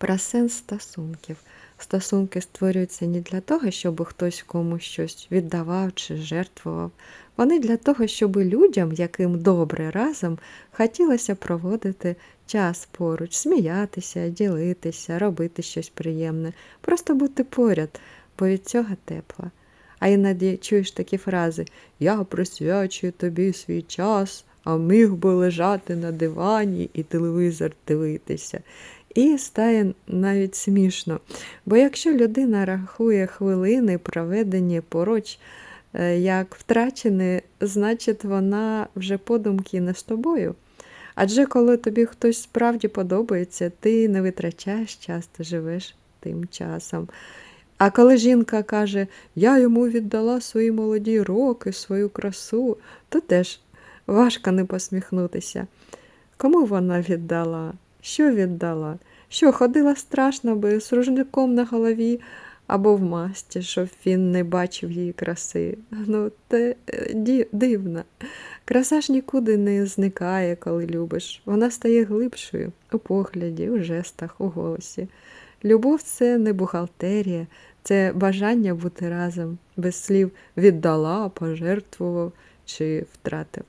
про сенс стосунків. Стосунки створюються не для того, щоб хтось комусь щось віддавав чи жертвував. Вони для того, щоб людям, яким добре разом, хотілося проводити час поруч, сміятися, ділитися, робити щось приємне, просто бути поряд, бо від цього тепло. А іноді чуєш такі фрази Я присвячую тобі свій час, а міг би лежати на дивані і телевізор дивитися. І стає навіть смішно. Бо якщо людина рахує хвилини, проведені поруч, е, як втрачені, значить вона вже подумки не з тобою. Адже коли тобі хтось справді подобається, ти не витрачаєш час, ти живеш тим часом. А коли жінка каже, я йому віддала свої молоді роки, свою красу, то теж важко не посміхнутися. Кому вона віддала? Що віддала? Що ходила страшно би з ружником на голові або в масті, щоб він не бачив її краси. Ну, те е, дивно. Краса ж нікуди не зникає, коли любиш. Вона стає глибшою у погляді, у жестах, у голосі. Любов це не бухгалтерія, це бажання бути разом, без слів віддала, пожертвував чи втратив.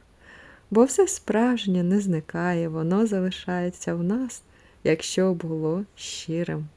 Бо все справжнє не зникає, воно залишається в нас, якщо було щирим.